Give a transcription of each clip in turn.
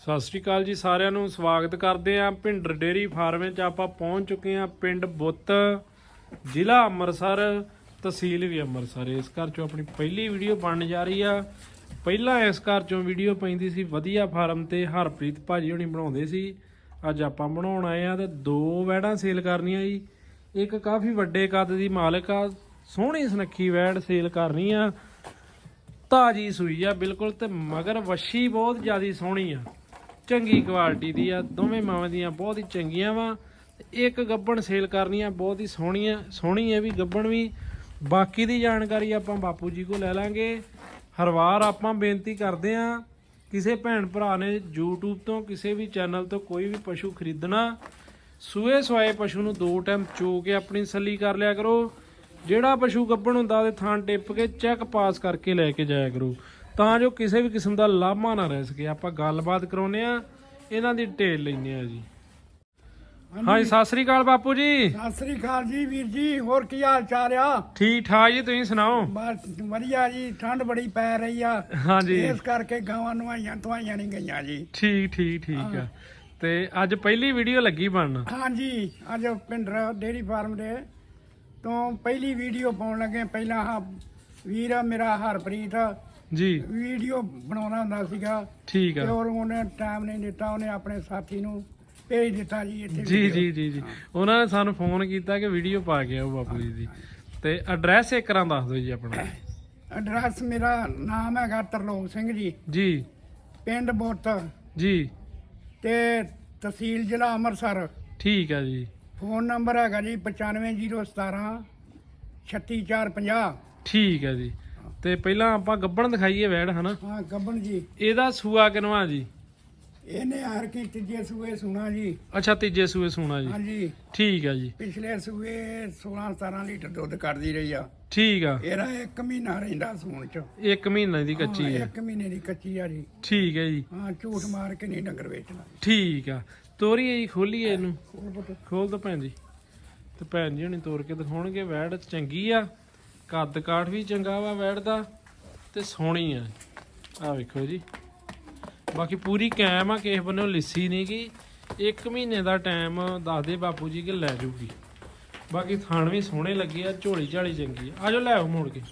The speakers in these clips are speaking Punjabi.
ਸਤਿ ਸ਼੍ਰੀ ਅਕਾਲ ਜੀ ਸਾਰਿਆਂ ਨੂੰ, ਸਵਾਗਤ ਕਰਦੇ ਆਂ ਭਿੰਡਰ ਡੇਰੀ ਫਾਰਮ ਵਿੱਚ। ਆਪਾਂ ਪਹੁੰਚ ਚੁੱਕੇ ਆਂ ਪਿੰਡ ਬੁੱਤ, ਜ਼ਿਲ੍ਹਾ ਅੰਮ੍ਰਿਤਸਰ, ਤਹਿਸੀਲ ਵੀ ਅੰਮ੍ਰਿਤਸਰ। ਇਸ ਘਰ ਚੋਂ ਆਪਣੀ ਪਹਿਲੀ ਵੀਡੀਓ ਬਣਨ ਜਾ ਰਹੀ ਆ। ਪਹਿਲਾਂ ਇਸ ਘਰ ਚੋਂ ਵੀਡੀਓ ਪੈਂਦੀ ਸੀ ਵਧੀਆ ਫਾਰਮ ਤੇ, ਹਰਪ੍ਰੀਤ ਭਾਜੀ ਹੁਣੀ ਬਣਾਉਂਦੇ ਸੀ। ਅੱਜ ਆਪਾਂ ਬਣਾਉਣ ਆਏ ਆ ਤੇ ਦੋ ਵੈੜਾਂ ਸੇਲ ਕਰਨੀਆਂ ਜੀ। ਇੱਕ ਕਾਫੀ ਵੱਡੇ ਕੱਦ ਦੀ ਮਾਲਕ ਆ, ਸੋਹਣੀ ਸੁਨੱਖੀ ਵੈੜ ਸੇਲ ਕਰਨੀ ਆ। ਤਾਜੀ ਸੂਈ ਆ ਬਿਲਕੁਲ ਤੇ ਮਗਰ ਵੱਛੀ ਬਹੁਤ ਜਿਆਦੀ ਸੋਹਣੀ ਆ। ਚੰਗੀ ਕੁਆਲਿਟੀ ਦੀ ਆ, ਦੋਵੇਂ ਮਾਵਾਂ ਦੀਆਂ ਬਹੁਤ ਹੀ ਚੰਗੀਆਂ ਵਾ। ਇੱਕ ਗੱਬਣ ਸੇਲ ਕਰਨੀ ਆ, ਬਹੁਤ ਹੀ ਸੋਹਣੀ ਆ, ਸੋਹਣੀ ਹੈ ਵੀ ਗੱਬਣ ਵੀ। ਬਾਕੀ ਦੀ ਜਾਣਕਾਰੀ ਆਪਾਂ ਬਾਪੂ ਜੀ ਕੋਲ ਲੈ ਲਾਂਗੇ। ਹਰ ਵਾਰ ਆਪਾਂ ਬੇਨਤੀ ਕਰਦੇ ਆ, ਕਿਸੇ ਭੈਣ ਭਰਾ ਨੇ YouTube ਤੋਂ, ਕਿਸੇ ਵੀ ਚੈਨਲ ਤੋਂ ਕੋਈ ਵੀ ਪਸ਼ੂ ਖਰੀਦਣਾ, ਸੂਏ ਸਵਾਏ ਪਸ਼ੂ ਨੂੰ ਦੋ ਟਾਈਮ ਚੋ ਕੇ ਆਪਣੀ ਸੱਲੀ ਕਰ ਲਿਆ ਕਰੋ। ਜਿਹੜਾ ਪਸ਼ੂ ਗੱਬਣ ਹੁੰਦਾ ਉਹਦੇ ਥਾਂ ਟਿੱਪ ਕੇ ਚੈੱਕ ਪਾਸ ਕਰਕੇ ਲੈ ਕੇ ਜਾਇਆ ਕਰੋ। ਤਾਂ ਜੋ ਕਿਸੇ ਵੀ ਕਿਸਮ ਦਾ ਲਾਮਾ ਨਾ ਰਹਿ ਸਕੇ। ਆਪਾਂ ਗੱਲਬਾਤ ਕਰਾਉਨੇ ਆ ਇਹਨਾਂ ਦੀ ਢੇਲ ਲੈਨੇ ਆ ਜੀ। ਹਾਂਜੀ। ਸਤਿ ਸ੍ਰੀ ਅਕਾਲ ਬਾਪੂ ਜੀ। ਸਤਿ ਸ੍ਰੀ ਅਕਾਲ ਜੀ ਵੀਰ ਜੀ ਹੋਰ ਕੀ ਹਾਲ ਚਾਲ ਆ? ਠੀਕ ਠਾਕ ਜੀ ਤੁਸੀਂ ਸੁਣਾਓ? ਬਸ ਵਧੀਆ ਜੀ ਠੰਡ ਬੜੀ ਪੈ ਰਹੀ ਆ। ਹਾਂਜੀ। ਇਸ ਕਰਕੇ ਗਾਵਾਂ ਨਵਾਈਆਂ ਧਵਾਈਆਂ ਨਹੀਂ ਗਈਆਂ ਜੀ। ਠੀਕ ਠੀਕ ਠੀਕ ਆ। ਤੇ ਅੱਜ ਪਹਿਲੀ ਵੀਡੀਓ ਲੱਗੀ ਬਣਨ। ਹਾਂਜੀ ਅੱਜ ਪਿੰਡਰ ਡੇਰੀ ਫਾਰਮ ਦੇ ਤੋਂ ਪਹਿਲੀ ਵੀਡੀਓ ਪਾਉਣ ਲੱਗੇ ਪਹਿਲਾਂ ਆਹ ਵੀਰ ਆ ਮੇਰਾ ਹਰਪ੍ਰੀਤ। ਜੀ। ਵੀਡੀਓ ਬਣਾਉਣਾ ਹੁੰਦਾ ਸੀਗਾ। ਠੀਕ ਤੇ ਆ ਹੋਰ ਉਹਨੇ ਟਾਈਮ ਨਹੀਂ ਦਿੱਤਾ ਉਹਨੇ ਆਪਣੇ ਸਾਥੀ ਨੂੰ ਭੇਜ ਦਿੱਤਾ ਜੀ ਇੱਥੇ ਜੀ video। ਜੀ ਜੀ ਜੀ। ਉਹਨਾਂ ਨੇ ਸਾਨੂੰ ਫੋਨ ਕੀਤਾ ਕਿ ਵੀਡੀਓ ਪਾ ਕੇ ਆਓ ਬਾਪੂ ਜੀ ਦੀ। ਤੇ ਐਡਰੈਸ ਇੱਕ ਰਾਂ ਦੱਸ ਦਿਓ ਜੀ ਆਪਣਾ। ਐਡਰੈਸ ਮੇਰਾ ਨਾਮ ਹੈਗਾ ਤਰਲੋਕ ਸਿੰਘ ਜੀ। ਜੀ। ਪਿੰਡ ਬੁੱਤ। ਜੀ। ਤੇ ਤਹਿਸੀਲ ਜ਼ਿਲ੍ਹਾ ਅੰਮ੍ਰਿਤਸਰ। ਠੀਕ ਆ ਜੀ। ਫੋਨ ਨੰਬਰ ਹੈਗਾ ਜੀ 95017 36450 ਠੀਕ ਹੈ ਜੀ। ਤੇ ਪਹਿਲਾਂ ਆਪਾਂ ਗੱਬਣ ਦਿਖਾਈਏ ਵੈੜ ਹਨਾ? ਹਾਂ ਗੱਬਣ ਜੀ। ਇਹਦਾ ਸੂਆ ਕਿਨਵਾ ਜੀ? ਇਹਨੇ ਹਰ ਕੀ ਤੀਜੇ ਸੂਏ ਸੁਣਾ ਜੀ। ਅੱਛਾ ਤੀਜੇ ਸੂਏ ਸੂਣਾ ਜੀ। ਹਾਂਜੀ। ਠੀਕ ਹੈ ਜੀ। ਪਿਛਲੇ ਸੂਏ 16 17 ਲੀਟਰ ਦੁੱਧ ਕੱਢਦੀ ਰਹੀ ਆ। ਠੀਕ ਆ। ਇਹਦਾ ਇੱਕ ਮਹੀਨਾ ਰਹਿੰਦਾ ਸੂਣ ਚ। ਇੱਕ ਮਹੀਨੇ ਦੀ ਕੱਚੀ ਹਾਂ, ਹੈ ਇੱਕ ਮਹੀਨੇ ਦੀ ਕੱਚੀ ਆ ਜੀ। ਠੀਕ ਹੈ ਜੀ। ਹਾਂ ਝੂਠ ਮਾਰ ਕੇ ਨਹੀਂ ਡੰਗਰ ਵੇਚਣਾ। ਠੀਕ ਆ। ਤੋਰੀਏ ਜੀ ਖੋਲੀਏ ਇਹਨੂੰ। ਖੋਲ ਦੋ। ਭੈਣ ਜੀ। ਤੇ ਭੈਣ ਜੀ ਹੁਣੀ ਤੋੜ ਕੇ ਦਿਖਾਉਣਗੇ ਵੈੜ ਚੰਗੀ ਆ। ਕੱਦ ਕਾਠ ਵੀ ਚੰਗਾ ਵਾ ਵੈੜ ਦਾ ਤੇ ਸੋਹਣੀ ਆ। ਆ ਵੇਖੋ ਜੀ। ਬਾਕੀ ਪੂਰੀ ਕੈਮ ਆ ਕਿਸੇ ਬੰਨੋਂ ਲਿੱਸੀ ਨਹੀਂ ਗੀ। ਇੱਕ ਮਹੀਨੇ ਦਾ ਟਾਈਮ ਦੱਸਦੇ ਬਾਪੂ ਜੀ ਕਿ ਲੈ ਜੂਗੀ। ਬਾਕੀ ਥਾਣ ਵੀ ਸੋਹਣੇ ਲੱਗੇ ਆ ਝੋਲੀ ਝਾਲੀ ਚੰਗੀ ਆ। ਆਜੋ ਲੈ ਆਓ ਮੋੜ ਕੇ।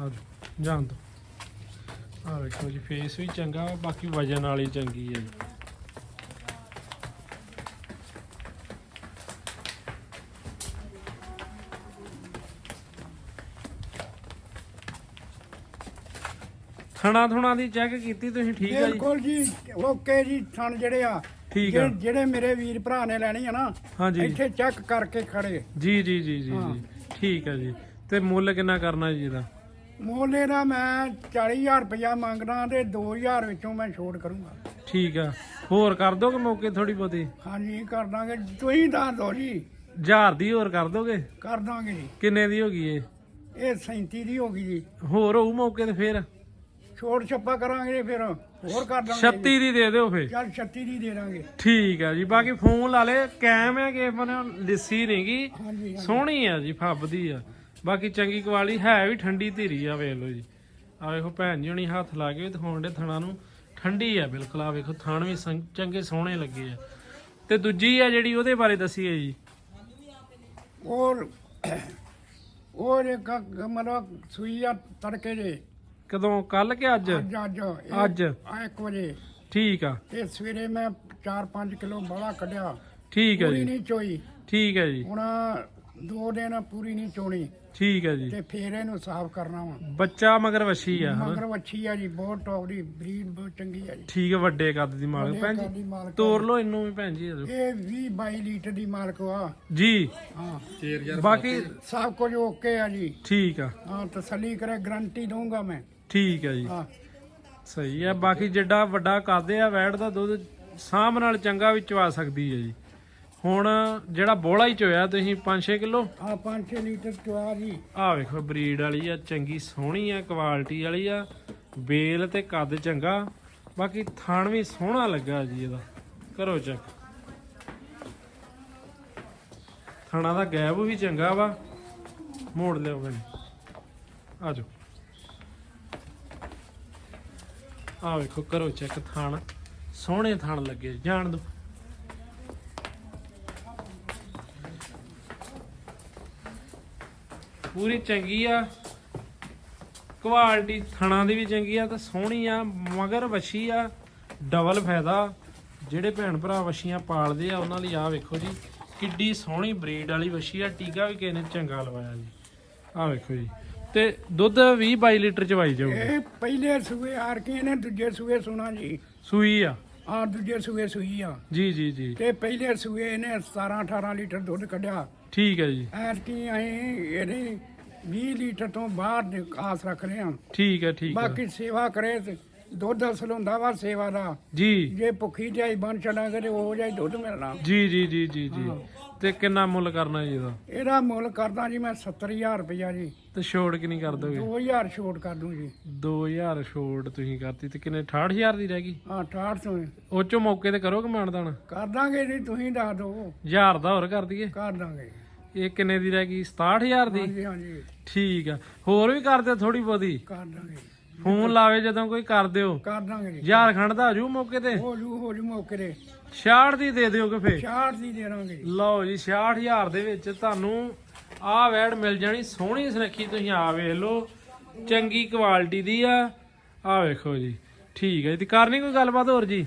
ਆਜੋ ਜਾਣ ਦੋ। ਆ ਵੇਖੋ ਜੀ ਫੇਸ ਵੀ ਚੰਗਾ ਵਾ, ਬਾਕੀ ਵਜਨ ਵਾਲੀ ਚੰਗੀ ਹੈ ਜੀ। ਥਣਾ ਥੁਣਾ ਦੀ ਚੈੱਕ ਕੀਤੀ ਤੁਸੀਂ ਠੀਕ ਹੈ ਜੀ? ਬਿਲਕੁਲ ਜੀ ਓਕੇ ਜੀ ਥਣ ਜਿਹੜੇ ਆ ਠੀਕ ਆ। ਜਿਹੜੇ- ਜਿਹੜੇ ਮੇਰੇ ਵੀਰ ਭਰਾ ਨੇ ਲੈਣੀ ਆ ਨਾ ਹਾਂਜੀ। ਇੱਥੇ ਚੈੱਕ ਕਰਕੇ ਖੜੇ। ਜੀ ਜੀ ਜੀ ਜੀ ਹਾਂ। ਜੀ ਠੀਕ ਹੈ ਜੀ। ਤੇ ਮੁੱਲ ਕਿੰਨਾ ਕਰਨਾ ਜੀ ਇਹਦਾ? ਮੋਲੇ ਦਾ ਮੈਂ 40000 ਰੁਪਇਆ ਮੰਗਦਾ ਤੇ 2000 ਵਿੱਚੋਂ ਮੈਂ ਛੋਟ ਕਰੂੰਗਾ। ਠੀਕ ਆ। ਹੋਰ ਕਰ ਦੋਗੇ ਮੌਕੇ ਥੋੜੀ ਬਹੁਤੀ? ਹਾਂਜੀ ਕਰ ਦਾਂਗੇ। ਤੁਸੀਂ ਦੱਸ ਦਿਓ ਜੀ। ਹਜ਼ਾਰ ਦੀ ਹੋਰ ਕਰ ਦੋਗੇ? ਕਰ ਦਾਂਗੇ ਜੀ। ਕਿੰਨੇ ਦੀ ਹੋ ਗਈ ਇਹ? ਇਹ 37 ਦੀ ਹੋ ਗਈ ਜੀ। ਹੋਰ ਹੋਊ ਮੌਕੇ ਤੇ ਫੇਰ? ਛੋਟ ਛੱਪਾ ਕਰਾਂਗੇ ਫਿਰ ਹੋਰ ਕਰ ਦਾਂਗੇ 36 ਦੀ ਦੇ ਦਿਓ ਫੇਰ। ਚੱਲ 36 ਦੀ ਦੇ ਦਾਂਗੇ। ਠੀਕ ਆ ਜੀ ਬਾਕੀ ਫੋਨ ਲਾ ਲੇ ਕੈਮ ਹੈ ਕਿ ਬਨੇ ਲਿੱਸੀ ਨਹੀਂਗੀ। ਸੋਹਣੀ ਆ ਜੀ ਫੱਬਦੀ ਆ। ਬਾਕੀ ਚੰਗੀ ਕੁਆਲਿਟੀ ਹੈ ਵੀ ਠੰਡੀ ਧੀਰੀ ਆ ਵੇਖ ਲਓ ਜੀ। ਆ ਵੇਖੋ ਭੈਣ ਜੀ ਹੁਣੀ ਹੱਥ ਲਾ ਕੇ ਦਿਖਾਉਣ ਦੇ ਥਣਾ ਨੂੰ। ਠੰਡੀ ਆ ਬਿਲਕੁਲ ਆ ਵੇਖੋ ਥਣ ਵੀ ਚੰਗੇ ਸੋਹਣੇ ਲੱਗੇ ਆ। ਤੇ ਦੂਜੀ ਆ ਜਿਹੜੀ ਉਹਦੇ ਬਾਰੇ ਦੱਸੀਏ ਜੀ। ਔਰ ਔਰ ਇੱਕ ਮਤਲਬ ਸੂਈ ਆ ਤੜਕੇ ਦੇ। ਕਦੋਂ? ਕੱਲ ਕਿ ਅੱਜ? ਅੱਜ ਅੱਜ। ਇਹ ਅੱਜ। ਆ 1 ਵਜੇ। ਠੀਕ ਆ। ਤੇ ਸਵੇਰੇ ਮੈਂ 4-5 ਕਿਲੋ ਬਾਲਾ ਕੱਢਿਆ। ਠੀਕ ਆ ਪੂਰੀ ਜੀ। ਨਹੀਂ ਚੋਈ। ਠੀਕ ਹੈ ਜੀ। ਹੁਣ ਦੋ ਦਿਨ ਪੂਰੀ ਨਹੀਂ ਚੋਣੀ। ਠੀਕ ਹੈ ਜੀ। ਤੇ ਫੇਰ ਇਹਨੂੰ ਸਾਫ਼ ਕਰਨਾ ਵਾ। ਬੱਚਾ ਮਗਰ ਵਛੀ ਆ ਹਨਾ? ਮਗਰ ਵੱਛੀ ਆ ਜੀ ਬਹੁਤ ਟੌਪ ਦੀ ਬਰੀਡ ਬਹੁਤ ਚੰਗੀ ਆ ਜੀ। ਠੀਕ ਹੈ ਵੱਡੇ ਕੱਦ ਦੀ ਮਾਲਕ। ਭੈਣ ਜੀ ਤੋਰ ਲਓ ਇਹਨੂੰ ਵੀ ਭੈਣ ਜੀ। ਇਹ 20 22 ਲੀਟਰ ਦੀ ਮਾਲਕ ਆ। ਜੀ। ਹਾਂ। ਬਾਕੀ ਸਭ ਕੁਝ ਓਕੇ ਆ ਜੀ। ਠੀਕ ਆ। ਹਾਂ ਤਸੱਲੀ ਕਰੇ ਗਰੰਟੀ ਦਊਂਗਾ ਮੈਂ। ਠੀਕ ਹੈ ਜੀ। ਹਾਂ। ਸਹੀ ਹੈ ਬਾਕੀ ਜਿੱਡਾ ਵੱਡਾ ਕਰਦੇ ਆ ਵੈੜ ਦਾ ਦੁੱਧ ਸਾਂਭ ਨਾਲ ਚੰਗਾ ਵੀ ਚਵਾ ਸਕਦੀ ਹੈ ਜੀ। ਹੁਣ ਜਿਹੜਾ ਬੋਲਾ ਹੀ ਚੋਇਆ ਤੁਸੀਂ 5-6 ਕਿਲੋ? ਆ 5-6 ਲੀਟਰ ਚਵਾ ਜੀ। ਆਹ ਵੇਖੋ ਬਰੀਡ ਵਾਲੀ ਆ ਚੰਗੀ ਸੋਹਣੀ ਆ ਕੁਆਲਿਟੀ ਵਾਲੀ ਆ। ਬੇਲ ਤੇ ਕੱਦ ਚੰਗਾ ਬਾਕੀ ਥਣ ਵੀ ਸੋਹਣਾ ਲੱਗਾ ਜੀ ਇਹਦਾ। ਕਰੋ ਚੈੱਕ ਥਣਾ ਦਾ ਗੈਪ ਵੀ ਚੰਗਾ ਵਾ। ਮੋੜ ਲਿਓ ਬਣ ਆ ਜਾਓ ਆ ਵੇਖੋ, ਕਰੋ ਚੈੱਕ ਥਾਣ। ਸੋਹਣੇ ਥਾਣ ਲੱਗੇ, ਜਾਣ ਦੋ ਪੂਰੀ ਚੰਗੀ ਆ। ਕੁਆਲਿਟੀ ਥਣਾ ਦੀ ਵੀ ਚੰਗੀ ਆ ਤੇ ਸੋਹਣੀ ਆ, ਮਗਰ ਵਛੀ ਆ। ਡਬਲ ਫਾਇਦਾ, ਜਿਹੜੇ ਭੈਣ ਭਰਾ ਵਛੀਆਂ ਪਾਲਦੇ ਆ, ਉਹਨਾਂ ਲਈ ਆ ਵੇਖੋ ਜੀ, ਕਿੱਡੀ ਸੋਹਣੀ ਬਰੀਡ ਵਾਲੀ ਵਛੀ ਆ। ਟੀਕਾ ਵੀ ਕਿਸੇ ਨੇ ਚੰਗਾ ਲਵਾਇਆ ਜੀ। ਆ ਵੇਖੋ ਜੀ। ਤੇ ਦੁੱਧ 20 22 ਲੀਟਰ ਚਵਾਈ ਜਾਊਗੀ। ਇਹ ਪਹਿਲੇ ਸੂਏ ਹਾਰ ਕੇ ਨੇ ਦੂਜੇ ਸੂਏ ਸੁਣਾ ਜੀ। ਸੂਈ ਆ। ਆ ਦੂਜੇ ਸੂਏ ਸੂਈ ਆ। ਜੀ ਜੀ ਜੀ। ਤੇ ਪਹਿਲੇ ਸੂਏ ਇਹਨੇ 17 18 ਲੀਟਰ ਦੁੱਧ ਕੱਢਿਆ। ਠੀਕ ਹੈ ਜੀ। ਐਤਕੀ ਅਸੀਂ ਇਹਦੀ 20 ਲੀਟਰ ਤੋਂ ਬਾਹਰ ਦੀ ਆਸ ਰੱਖ ਰਹੇ ਹਾਂ। ਠੀਕ ਹੈ ਠੀਕ ਹੈ ਬਾਕੀ ਸੇਵਾ ਕਰੇ ਤੇ ਦੁੱਧ ਅਸਲ ਹੁੰਦਾ ਵਾ ਸੇਵਾ ਦਾ। ਜੀ। ਜੇ ਭੁੱਖੀ ਜਾਈ ਬਣ ਚਲਾਂਗੇ ਤੇ ਉਹ ਜਾਈ ਦੁੱਧ ਮਿਲਣਾ। ਜੀ ਜੀ ਜੀ ਜੀ ਜੀ। ਤੇ ਕਿੰਨਾ ਮੁੱਲ ਕਰਨਾ ਜੀ ਇਹਦਾ? ਇਹਦਾ ਮੁੱਲ ਕਰਦਾ ਜੀ ਮੈਂ 70000 ਰੁਪਇਆ ਜੀ। ਤੇ ਛੋੜ ਕਿੰਨੀ ਕਰ ਦੋਗੇ? 2000 ਛੋਟ ਕਰ ਦੂੰ ਜੀ। 2000 ਛੋੜ ਤੁਸੀਂ ਕਰਤੀ ਤੇ ਕਿੰਨੇ 68000 ਦੀ ਰਹਿ ਗਈ? ਹਾਂ 68 ਤੋਂ ਉਹ ਚੋਂ ਮੌਕੇ ਤੇ ਕਰੋਗੇ ਮਾਨਦਾਨ ਕਰ ਦਾਂਗੇ ਜੀ ਤੁਸੀਂ ਦੱਸ ਦਿਓ ਹਜ਼ਾਰ ਦਾ ਹੋਰ ਕਰ ਦਈਏ? ਕਰ ਦਾਂਗੇ। ਇਹ ਕਿੰਨੇ ਦੀ ਰਹਿ ਗਈ? 67000 ਦੀ? ਹਾਂਜੀ ਹਾਂਜੀ। ਠੀਕ ਆ। ਹੋਰ ਵੀ ਕਰ ਦਿਓ ਥੋੜੀ ਬਹੁਤੀ। ਕਰ ਦਾਂਗੇ। ਫੋਨ ਲਾਵੇ ਜਦੋਂ ਕੋਈ ਕਰ ਦਿਓ। ਕਰ ਦਾਂਗੇ ਜੀ। ਹਜ਼ਾਰ ਖੰਡ ਦਾ ਜੂ ਮੌਕੇ ਤੇ। ਹੋ ਜੂ ਹੋ ਜੂ ਮੌਕੇ ਦੇ 66 ਦੀ ਦੇ ਦਿਓਗੇ ਫੇ 66 ਦੀ ਦੇ ਦਾਂਗੇ ਲਓ ਜੀ 66000 ਦੇ ਵਿੱਚ ਤੁਹਾਨੂੰ ਆਹ ਵੈੜ ਮਿਲ ਜਾਣੀ ਸੋਹਣੀ ਸੁਨੱਖੀ ਤੁਸੀਂ ਆ ਵੇਖ ਲਓ। ਚੰਗੀ ਕੁਆਲਿਟੀ ਦੀ ਆ। ਆ ਵੇਖੋ ਜੀ ਠੀਕ ਹੈ ਜੀ। ਤੇ ਕਰਨੀ ਕੋਈ ਗੱਲਬਾਤ ਹੋਰ ਜੀ?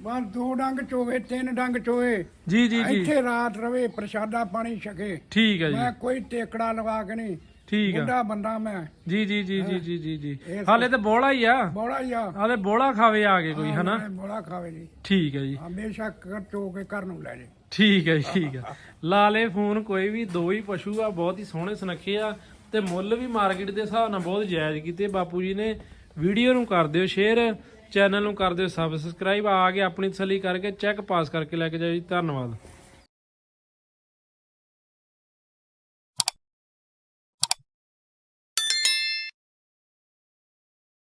ਬਸ ਦੋ ਡੰਗ ਚੋਵੇ ਤਿੰਨ ਡੰਗ ਚੋਵੇ। ਜੀ ਜੀ ਜੀ। ਇੱਥੇ ਰਾਤ ਰਵੇ ਪ੍ਰਸ਼ਾਦਾ ਪਾਣੀ ਛਕੇ। ਠੀਕ ਹੈ ਮੈਂ ਜੀ ਕੋਈ ਟੇਕੜਾ ਲਗਾ ਕੇ ਨਹੀਂ। ਠੀਕ ਆ। ਬੁੱਢਾ ਬੰਦਾ ਮੈਂ। ਜੀ ਜੀ ਜੀ ਜੀ ਜੀ ਜੀ ਜੀ। ਇਹ ਹਾਲੇ ਤੇ ਬੋਲਾ ਹੀ ਆ। ਬੋੜਾ ਹੀ ਆ। ਹਾਲੇ ਬੋਲਾ ਖਾਵੇ ਆ ਕੇ ਕੋਈ ਹਨਾ? ਬੋੜਾ ਖਾਵੇ ਜੀ। ਠੀਕ ਹੈ ਜੀ। ਹਮੇਸ਼ਾ ਕਰ ਚੋ ਕੇ ਘਰ ਨੂੰ ਲੈ ਜੇ। ਠੀਕ ਹੈ ਜੀ, ਠੀਕ ਹੈ ਲਾ ਲੇ ਫੋਨ ਕੋਈ ਵੀ ਦੋ ਹੀ ਪਸ਼ੂ ਆ ਬਹੁਤ ਹੀ ਸੋਹਣੇ ਸੁਨੱਖੇ ਆ ਤੇ ਮੁੱਲ ਵੀ ਮਾਰਕੀਟ ਦੇ ਹਿਸਾਬ ਨਾਲ ਬਹੁਤ ਜਾਇਜ਼ ਕੀਤੇ। ਬਾਪੂ ਜੀ ਨੇ ਵੀਡੀਓ ਨੂੰ ਕਰ ਦਿਓ ਸ਼ੇਅਰ ਚੈਨਲ ਨੂੰ ਕਰ ਦਿਓ ਸਬਸਕ੍ਰਾਈਬ ਆ ਕੇ ਆਪਣੀ ਤਸੱਲੀ ਕਰਕੇ ਚੈੱਕ ਪਾਸ ਕਰਕੇ ਲੈ ਕੇ ਜਾਓ ਜੀ। ਧੰਨਵਾਦ।